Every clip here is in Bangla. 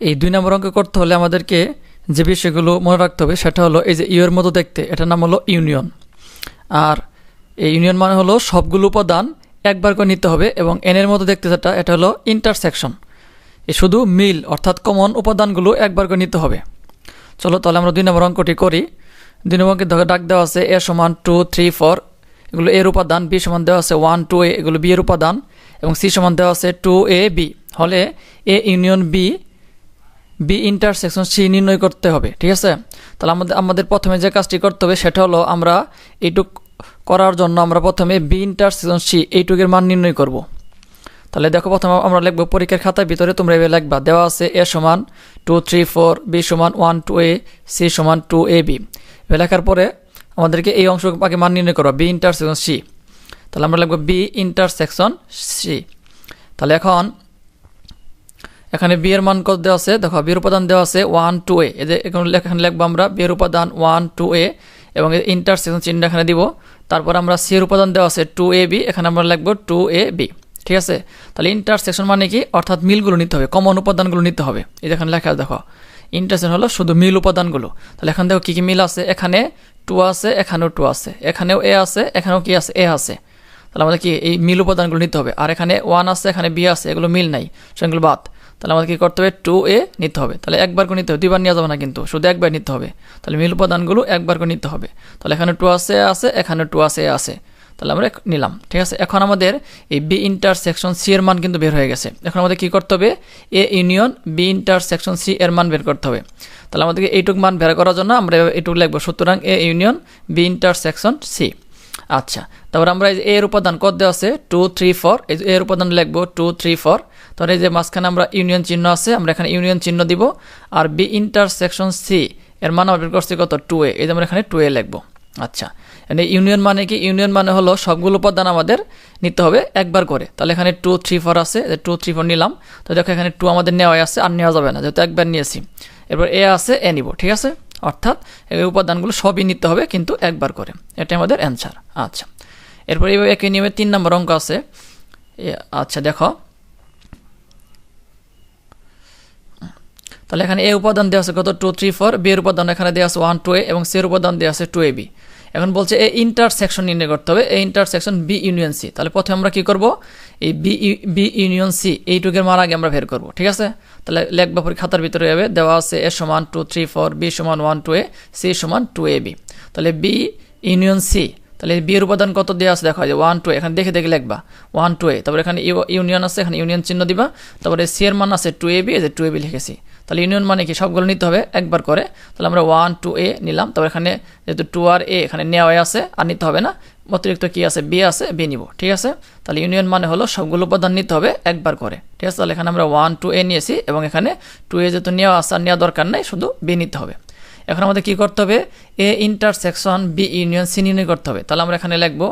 এই দুই নম্বর অঙ্ক করতে হলে আমাদেরকে যে বিষয়গুলো মনে রাখতে হবে, সেটা হলো এই যে ইউর মতো দেখতে, এটার নাম হলো ইউনিয়ন। আর এই ইউনিয়ন মানে হলো সবগুলো উপাদান একবার করে নিতে হবে এবং এনের মতো দেখতে যেটা, এটা হলো ইন্টারসেকশন এ শুধু মিল অর্থাৎ কমন উপাদানগুলো একবার করে নিতে হবে। চলো তাহলে আমরা দুই নম্বর অঙ্কটি করি। দুই নম্বর অঙ্কের ধরে ডাক দেওয়া আছে, এ সমান টু থ্রি ফোর এগুলো এর উপাদান, বি সমান দেওয়া আছে ওয়ান টু এ এগুলো বি এর উপাদান এবং সি সমান দেওয়া আছে টু এ বি হলে A union B B intersection C নির্ণয় করতে হবে, ঠিক আছে? তাহলে আমাদের আমাদের প্রথমে যে কাজটি করতে হবে সেটা হলো আমরা এইটুক করার জন্য আমরা প্রথমে বি ইন্টারসেকশন সি এইটুকের মান নির্ণয় করব। তাহলে দেখো প্রথমে আমরা লিখব পরীক্ষার খাতার ভিতরে তোমরা এভাবে লিখবা, দেওয়া আছে এ সমান টু থ্রি ফোর, বি সমান ওয়ান টু এ, সি সমান টু এ, বি। লেখার পরে আমাদেরকে এই অংশ আগে মান নির্ণয় করব বি ইন্টারসেকশন সি। তাহলে আমরা লিখব বি ইন্টারসেকশন সি। তাহলে এখন এখানে বিয়ের মান কত দেওয়া আছে, দেখো, বিয়ের উপাদান দেওয়া আছে ওয়ান টু এ এদের এখানে লিখব আমরা, বিয়ের উপাদান ওয়ান টু এ এবং ইন্টারসেকশন চিহ্ন এখানে দিব। তারপর আমরা সি এর উপাদান দেওয়া আছে টু এ বি এখানে আমরা লিখব টু এ বি ঠিক আছে? তাহলে ইন্টারসেকশন মানে কি? অর্থাৎ মিলগুলো নিতে হবে কমন উপাদানগুলো নিতে হবে। এই এখানে লেখা দেখো ইন্টারসেকশন হলো শুধু মিল উপাদানগুলো। তাহলে এখানে দেখো কী কী মিল আছে? এখানে টু আছে, এখানেও টু আছে। এখানেও এ আছে, এখানেও কি আছে? এ আছে। তাহলে আমাদের কি এই মিল উপাদানগুলো নিতে হবে। আর এখানে ওয়ান আছে, এখানে বি আছে, এগুলো মিল নাই। সেগুলো বাদ। তাহলে আমাদের কী করতে হবে? টু এ নিতে হবে। তাহলে একবার করে নিতে হবে। দুইবার নেওয়া যাবে না কিন্তু। শুধু একবার নিতে হবে। তাহলে মিল উপাদানগুলো একবার করে নিতে হবে। তাহলে এখানে টু আছে আছে, এখানে টু আছে আছে। তাহলে আমরা নিলাম। ঠিক আছে? এখন আমাদের এই বি ইন্টারসেকশন সি এর মান কিন্তু বের হয়ে গেছে। এখন আমাদের কী করতে হবে? A union B intersection C এর মান বের করতে হবে। তাহলে আমাদেরকে এইটুক মান বের করার জন্য আমরা এইটুক লিখব। সুতরাং A union B intersection C আচ্ছা তারপর আমরা এর উপাদান কত দেওয়া আছে? টু থ্রি ফোর এই যে এর উপাদান লিখব টু থ্রি ফোর তাহলে এই যে মাঝখানে আমরা ইউনিয়ন চিহ্ন আছে, আমরা এখানে ইউনিয়ন চিহ্ন দিব। আর বি ইন্টারসেকশন সি এর মান আমরা বের করছি কত? টু এ এই যে আমরা এখানে টু এ লিখব। আচ্ছা মানে ইউনিয়ন মানে কি? ইউনিয়ন মানে হলো সবগুলো উপাদান আমাদের নিতে হবে একবার করে। তাহলে এখানে টু থ্রি ফোর আছে টু থ্রি ফোর নিলাম। তো দেখো এখানে টু আমাদের নেওয়া আছে, আর নেওয়া যাবে না, যেহেতু একবার নিয়েছি। এরপর এ আছে এ নিব, ঠিক আছে? অর্থাৎ এই উপাদানগুলো সবই নিতে হবে কিন্তু একবার করে। এটাই আমাদের অ্যান্সার আচ্ছা। এরপরে এইভাবে একই নিয়মে তিন নম্বর অঙ্ক আছে। আচ্ছা দেখো। তাহলে এখানে এ উপাদান দেওয়া আছে কত? টু থ্রি ফোর বি এর উপাদান এখানে দেওয়া আছে ওয়ান টু এ এবং সি এর উপাদান দেওয়া আছে টু এ বি এখন বলছে এ ইন্টারসেকশন নির্ণয় করতে হবে। এই ইন্টারসেকশন বি ইউনিয়ন সি তাহলে প্রথমে আমরা কি করব? এই বি বি ইউনিয়ন সি এইটুকের মান আগে আমরা বের করব, ঠিক আছে? তাহলে লেখবা পরে খাতার ভিতরে যাবে দেওয়া আছে এ সমান টু থ্রি ফোর বি সমান ওয়ান টু এ সি সমান টু এ বি তাহলে বি ইউনিয়ন সি তাহলে বি এর উপাদান কত দেওয়া আছে? দেখা যায় ওয়ান টু এখানে দেখে দেখে লিখবা। ওয়ান টু এ তারপরে এখানে ইউনিয়ন আছে, এখানে ইউনিয়ন চিহ্ন দিবা। তারপরে সি এর মান আছে টু এ বি এই যে টু এ বি লিখেছি। তাহলে ইউনিয়ন মানে কি? সবগুলো নিতে হবে, একবার করে। তাহলে আমরা ওয়ান টু এ নিলাম। তারপর এখানে যেহেতু টু আর এ এখানে নেওয়া আছে, আর নিতে হবে না। অতিরিক্ত কি আছে? বি আছে বি নিব। ঠিক আছে? তাহলে ইউনিয়ন মানে হলো সবগুলো উপাদান নিতে হবে, একবার করে। ঠিক আছে? তাহলে এখানে আমরা ওয়ান টু এ নিয়েছি এবং এখানে টু এ যেহেতু নেওয়া আছে আর নেওয়া দরকার নেই, শুধু বি নিতে হবে। এখন আমাদের কি করতে হবে? A intersection B union C নির্ণয় করতে হবে। তাহলে আমরা এখানে লিখব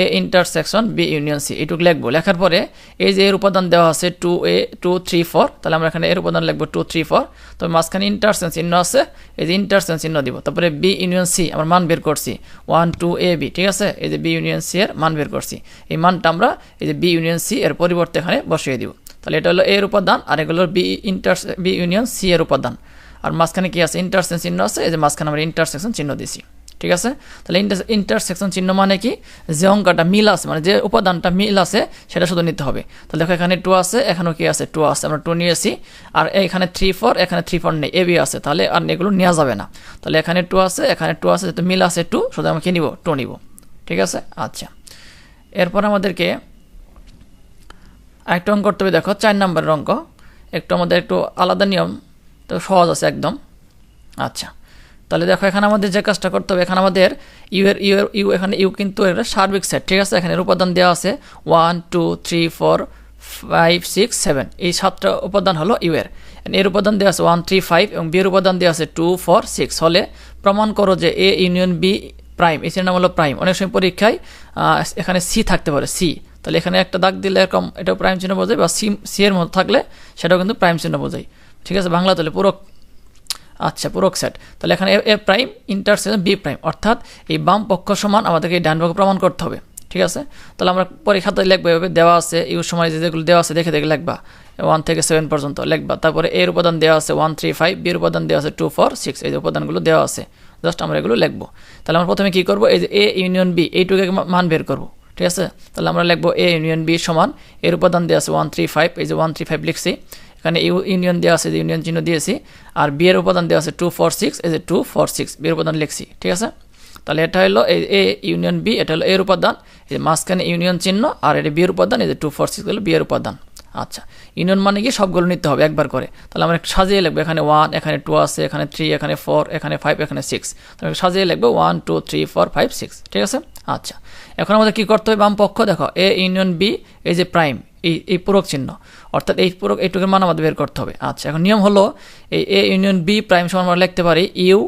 A intersection B union C এটুকু লিখব। লেখার পরে এই যে এর উপাদান দেওয়া আছে two a two three four তাহলে আমরা এখানে এর উপাদান লিখব টু থ্রি ফোর তবে মাঝখানে ইন্টারসেন চিহ্ন আছে, এই যে ইন্টারসেন চিহ্ন দিব। তারপরে বি ইউনিয়ন সি আমার মান বের করছি। ওয়ান টু এ বি ঠিক আছে? এই যে বি ইউনিয়ন সি এর মান বের করছি। এই মানটা আমরা এই যে বি ইউনিয়ন সি এর পরিবর্তে এখানে বসিয়ে দিব। তাহলে এটা হলো এর উপাদান, আর এগুলো B inter B union C এর উপাদান। আর মাঝখানে কি আছে? ইন্টারসেকশন চিহ্ন আছে? এই যে মাঝখানে আমরা ইন্টারসেকশন চিহ্ন দিছি। ঠিক আছে? তাহলে ইন্টারসেকশন চিহ্ন মানে কি? যে অঙ্কটা মিল আছে মানে যে উপাদানটা মিল আছে, সেটা শুধু নিতে হবে। তাহলে দেখো এখানে টু আছে, এখানেও কি আছে? টু আছে। আমরা টু নিয়েছি। আর এখানে থ্রি ফোর এখানে থ্রি ফোর নেই। এবি আছে। তাহলে আর এগুলো নেওয়া যাবে না। তাহলে এখানে টু আছে, এখানে টু আছে। যেহেতু মিল আছে টু শুধু আমরা কি নিব? টু নিব। ঠিক আছে? আচ্ছা। এরপর আমাদেরকে আরেকটা অঙ্ক করতে হবে। দেখো, চার নম্বরের অঙ্ক। একটু আমাদের একটু আলাদা নিয়ম। তো সহজ আছে একদম। আচ্ছা। তাহলে দেখো, এখানে আমাদের যে কাজটা করতে হবে, এখানে আমাদের ইউ এর ইউ এর ইউ এখানে ইউ কিন্তু এটা সার্বিক সেট ঠিক আছে? এখানে উপাদান দেওয়া আছে one two three four five six seven এই সাতটা উপাদান হলো ইউ এর। এর উপাদান দেওয়া আছে ওয়ান থ্রি ফাইভ এবং বি এর উপাদান দেওয়া আছে টু ফোর সিক্স হলে প্রমাণ করো যে এ ইউনিয়ন বি প্রাইম এই নাম হলো প্রাইম অনেক সময় পরীক্ষায় এখানে সি থাকতে পারে সি তাহলে এখানে একটা দাগ দিলে এরকম, এটাও প্রাইম চিহ্ন বোঝায় বা সি সি এর মতো থাকলে সেটাও কিন্তু প্রাইম চিহ্ন বোঝায়। ঠিক আছে? বাংলা তাহলে পুরো আচ্ছা পুরক সেট তাহলে এখানে A prime intersection B prime অর্থাৎ এই বাম পক্ষ সমান আমাদেরকে এই ডান পক্ষ প্রমাণ করতে হবে। ঠিক আছে? তাহলে আমরা পরে খাতায় লিখব, এভাবে দেওয়া আছে ইউ সময় যেগুলো দেওয়া আছে, দেখে দেখে লিখবা। ওয়ান থেকে সেভেন পর্যন্ত লিখবা। তারপরে এর উপাদান দেওয়া আছে ওয়ান থ্রি ফাইভ বির উপাদান দেওয়া আছে টু ফোর সিক্স এই যে উপাদানগুলো দেওয়া আছে। জাস্ট আমরা এগুলো লিখব। তাহলে আমরা প্রথমে কী করব? এই যে এ ইউনিয়ন বি এইটুকু মান বের করব। ঠিক আছে? তাহলে আমরা লিখব এ ইউনিয়ন বি সমান, এর উপাদান দেওয়া আছে ওয়ান থ্রি ফাইভ এই যে ওয়ান থ্রি ফাইভ লিখছি। এখানে ইউ ইউনিয়ন দেওয়া আছে যে ইউনিয়ন চিহ্ন দিয়েছি। আর বিয়ের উপাদান দেওয়া আছে টু ফোর সিক্স এই যে টু ফোর সিক্স বিয়ের উপাদান লিখছি, ঠিক আছে? তাহলে এটা হলো এই এ ইউনিয়ন বি এটা হলো এর উপাদান, এই মাঝখানে ইউনিয়ন চিহ্ন, আর এটা বিয়ের উপাদান, এই যে টু ফোর সিক্স হলো বিয়ের উপাদান। আচ্ছা ইউনিয়ন মানে কি? সবগুলো নিতে হবে একবার করে। তাহলে আমরা সাজিয়ে লিখব, এখানে ওয়ান এখানে টু আছে, এখানে থ্রি এখানে ফোর এখানে ফাইভ এখানে সিক্স তাহলে সাজিয়ে লিখব one two three four five six ঠিক আছে? আচ্ছা এখন আমাদের কী করতে হবে বাম পক্ষ দেখো এ ইউনিয়ন বি এই যে প্রাইম এই এই পূরক চিহ্ন। অর্থাৎ এই পূরক, এইটুকুর মান আমাদের বের করতে হবে। আচ্ছা এখন নিয়ম হলো, এই এ ইউনিয়ন বি প্রাইম সমান আমরা লিখতে পারি ইউ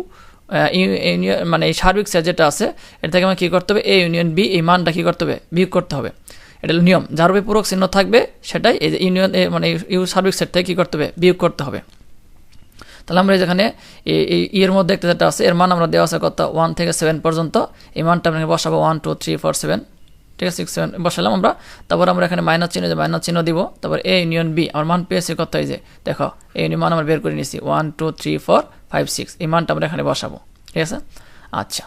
ইউনিয়ন মানে এই সার্বিক সেট যেটা আছে এটা থেকে আমরা কী করতে হবে? এ ইউনিয়ন বি এই মানটা কী করতে হবে? বিয়োগ করতে হবে। এটা নিয়ম। যার উপরে পূরক চিহ্ন থাকবে, সেটাই এই যে ইউনিয়ন মানে ইউ সার্বিক সেট থেকে কী করতে হবে? বিয়োগ করতে হবে। তাহলে আমরা যেখানে এই ইয়ের মধ্যে একটা যেটা আছে, এর মান আমরা দেওয়া আছে কত? ওয়ান থেকে সেভেন পর্যন্ত। এই মানটা আমরা বসাবো one two three four seven ঠিক আছে সিক্স সেভেন বসালাম আমরা। তারপর আমরা এখানে মাইনাস চিহ্ন যে মাইনাস চিহ্ন দিব। তারপর এ ইউনিয়ন বি আমার মান পেয়েছি কত এই যে? দেখো এই ইউনিয়ন মান আমরা বের করে নিয়েছি। One two three four five six এই মানটা আমরা এখানে বসাবো। ঠিক আছে? আচ্ছা।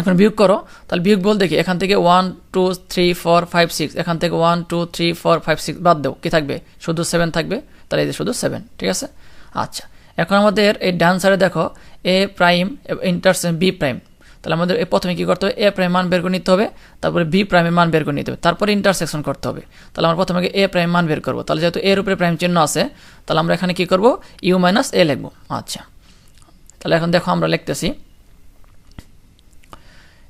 এখন বিয়োগ করো। তাহলে বিয়োগ বল দেখি এখান থেকে one two three four five six এখান থেকে one two three four five six বাদ দেও। কী থাকবে? শুধু সেভেন থাকবে। তাহলে এই যে শুধু সেভেন ঠিক আছে? আচ্ছা। এখন আমাদের এই ডান্সারে দেখো A prime intersection B prime তাহলে আমাদের প্রথমে কী করতে হবে? এ প্রাইম মান বের করে নিতে হবে। তারপরে বি প্রাইমের মান বের করে নিতে হবে। তারপরে ইন্টারসেকশন করতে হবে। তাহলে আমরা প্রথমে এ প্রাইম মান বের করব। তাহলে যেহেতু এর উপরে প্রাইম চিহ্ন আছে, তাহলে আমরা এখানে কী করব? ইউ মাইনাস এ লিখব। আচ্ছা। তাহলে এখন দেখো আমরা লিখতেছি,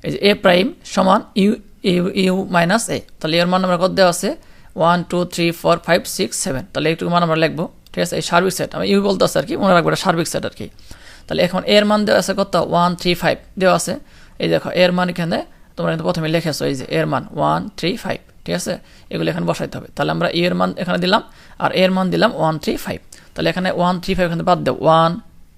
এই যে এ প্রাইম সমান U U U minus A তাহলে এর মান আমরা কত দেওয়া আছে? One two three four five six seven তাহলে একটু মান আমরা লিখব। ঠিক আছে? এই সার্বিক সেট আমি ইউ বলতে আছে আর কি, মনে রাখব এটা সার্বিক সেট আর কি। তাহলে এখন এর মান দেওয়া আছে কত? ওয়ান থ্রি ফাইভ দেওয়া আছে। এই দেখো, এর মান এখানে, তোমরা কিন্তু প্রথমে লিখেছো, এই যে এর মান ওয়ান থ্রি ফাইভ ঠিক আছে? এগুলো এখানে বসাইতে হবে। তাহলে আমরা এর মান এখানে দিলাম, আর এর মান দিলাম ওয়ান থ্রি ফাইভ তাহলে এখানে ওয়ান থ্রি ফাইভ এখানে বাদ দেও ওয়ান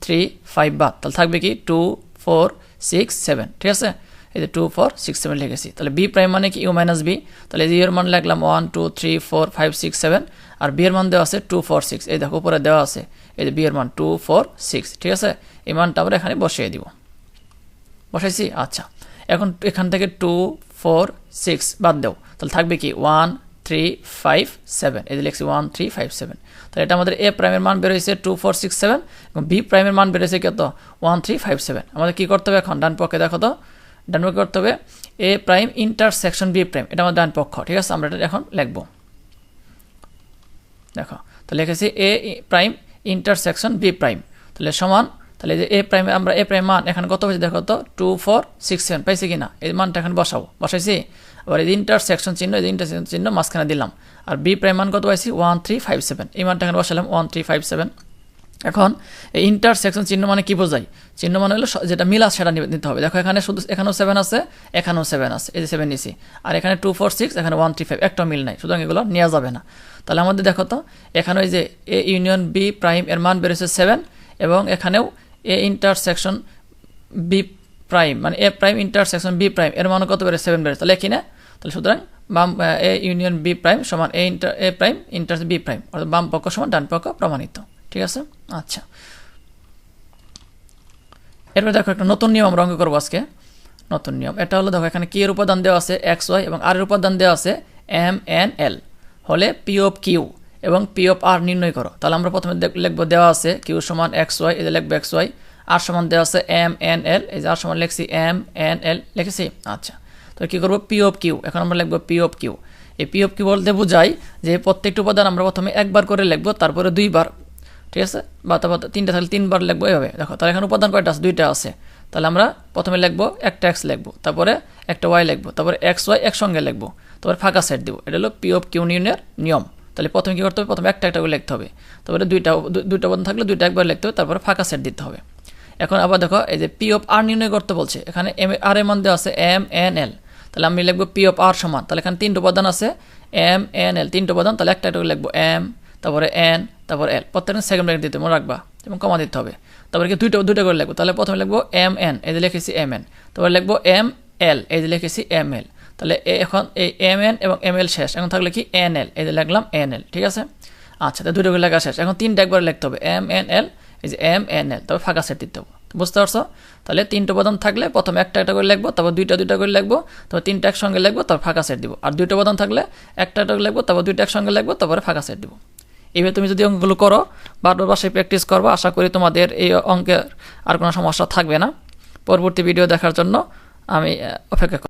থ্রি ফাইভ বাদ। তাহলে থাকবে কি? টু ফোর সিক্স সেভেন ঠিক আছে? এই যে টু ফোর সিক্স সেভেন লিখেছি তাহলে বি প্রাইম মানে কি? ইউ মাইনাস বি তাহলে এই এর মান লিখলাম one two three four five six seven আর বি এর মান দেওয়া আছে টু ফোর সিক্স এই দেখো, উপরে দেওয়া আছে। এই যে বি এর মান টু ফোর সিক্স ঠিক আছে? এই মানটা আমরা এখানে বসিয়ে দিব। বসাইছি? আচ্ছা। এখন এখান থেকে টু ফোর সিক্স বাদ দেও। তাহলে থাকবে কি? ওয়ান থ্রি ফাইভ সেভেন এই যে লিখছি ওয়ান থ্রি ফাইভ সেভেন তাহলে এটা আমাদের এ প্রাইমের মান বেরোয়েছে টু ফোর সিক্স সেভেন এবং বি প্রাইমের মান বেরোয়েছে কত? ওয়ান থ্রি ফাইভ সেভেন আমাদের কী করতে হবে এখন? ডান পক্ষে দেখো তো। ডান করতে হবে। A prime intersection B prime, এটা আমার ডান পক্ষ, ঠিক আছে? আমরা এটা এখন লিখব। দেখো, তো লিখেছি A prime intersection B prime. তাহলে সমান, তাহলে যে এ প্রাইম, আমরা এ প্রাইম মান এখানে কত হয়েছে দেখো তো? টু, ফোর, সিক্স, সেভেন, পাইছি কিনা? এই মানটা এখানে বসাবো। বসাইছি? আবার এই ইন্টারসেকশন চিহ্ন, এই ইন্টারসেকশন চিহ্ন মাঝখানে দিলাম। আর বি প্রাইম মান কত পাইছি? One, three, five, seven. এই মানটা এখানে বসালাম, ওয়ান, থ্রি, ফাইভ, সেভেন। এখন, এই ইন্টারসেকশন চিহ্ন মানে কি বোঝায়? চিহ্ন মানে হলো যেটা মিল আছে সেটা নিতে হবে। দেখো এখানে শুধু এখানেও সেভেন আছে, এখানেও সেভেন আছে, এই যে সেভেন নিছি আর এখানে টু ফোর সিক্স এখানে ওয়ান থ্রি ফাইভ একটা মিল নাই, সুতরাং এগুলো নেওয়া যাবে না। তাহলে আমাদের দেখো তো, এখানে ওই যে এ ইউনিয়ন বি প্রাইম এর মান বেড়েছে সেভেন এবং এখানেও এ ইন্টারসেকশন বি প্রাইম মানে A prime intersection B prime এর মান কত বেড়ে সেভেন বেড়েছে। তাহলে কি না? তাহলে সুতরাং বাম, এ ইউনিয়ন বি প্রাইম সমান A inter A prime inter B prime অর্থাৎ বাম পক্ষ সমান ডান পক্ষ প্রমাণিত। ঠিক আছে? আচ্ছা। এরপরে দেখো, একটা নতুন নিয়ম আমরা অঙ্ক করব আজকে। নতুন নিয়ম। এটা হলো দেখো, এখানে কি এর উপাদান দেওয়া আছে? এক্স ওয়াই এবং আর এর উপাদান দেওয়া আছে? এম এন এল হলে পি অফ কিউ এবং পি অফ আর নির্ণয় করো। তাহলে আমরা প্রথমে লিখব দেওয়া আছে কিউ সমান এক্স ওয়াই যে লিখব এক্স ওয়াই আর সমান দেওয়া আছে এম এন এল এই যে আর সমান লিখছি এম এন এল লিখেছি? আচ্ছা। তো কী করব? পি অফ কিউ এখন আমরা লিখব পি অফ কিউ এই পি অফ কিউ বলতে বোঝাই যে প্রত্যেকটি উপাদান আমরা প্রথমে একবার করে লিখব, তারপরে দুইবার। ঠিক আছে? বা তারপর তিনটা থাকলে তিনবার লিখব, এইভাবে। দেখো, তাহলে এখানে উপাদান কয়টা আছে? দুইটা আছে। তাহলে আমরা প্রথমে লিখব একটা এক্স লিখব, তারপরে একটা ওয়াই লিখব, তারপরে এক্স ওয়াই একসঙ্গে লিখব, তারপরে ফাঁকা সেট দিব। এটা হলো পি অফ কিউ নিউনের নিয়ম। তাহলে প্রথমে কী করতে হবে? প্রথমে একটা একটা করে লিখতে হবে। তারপরে দুইটা দুইটা উপাদান থাকলে দুইটা একবার লিখতে হবে, তারপরে ফাঁকা সেট দিতে হবে। এখন আবার দেখো, এই যে পি অফ আর নির্ণয় করতে বলছে। এখানে এম আর এর দেওয়া আছে এম এন এল তাহলে আমি লিখব পি অফ আর সমান। তাহলে এখানে তিনটা উপাদান আছে এম এন এল তিনটা উপাদান, তাহলে একটা একটা করে লিখব এম তারপরে এন তারপর এল প্রত্যেকটা সেকেন্ড ব্রেক দিতে মনে রাখবা, এবং কমা দিতে হবে। তারপরে কি দুইটা দুইটা করে লিখব। তাহলে প্রথমে লিখব এম এন এই যে লিখেছি এম এন তারপরে লিখব এম এল এই যে লিখেছি এম এল তাহলে এ- এখন এই এম এন এবং এম এল শেষ। এখন থাকলে কি এন এল এই যে লিখলাম এন এল ঠিক আছে? আচ্ছা তো দুটো করে লেখা শেষ। এখন তিনটা একবার লিখতে হবে। এম এন এল এই যে এম এন এল তবে ফাঁকা সেট দিতে হবে। বুঝতে পারছ? তাহলে তিনটে উপাদান থাকলে প্রথমে একটা একটা করে লিখব, তারপর দুইটা দুইটা করে লিখব, তারপর তিনটা একসঙ্গে লিখব, তারপর ফাঁকা সেট দিব। আর দুইটা উপাদান থাকলে একটা একটা করে লিখব, তারপর দুইটা একসঙ্গে লিখব, তারপরে ফাঁকা সেট দিব। এইভাবে তুমি যদি অঙ্কগুলো করো বারবার বাসায় প্র্যাকটিস করব, আশা করি তোমাদের এই অঙ্কের আর কোনো সমস্যা থাকবে না পরবর্তী ভিডিও দেখার জন্য আমি অপেক্ষা।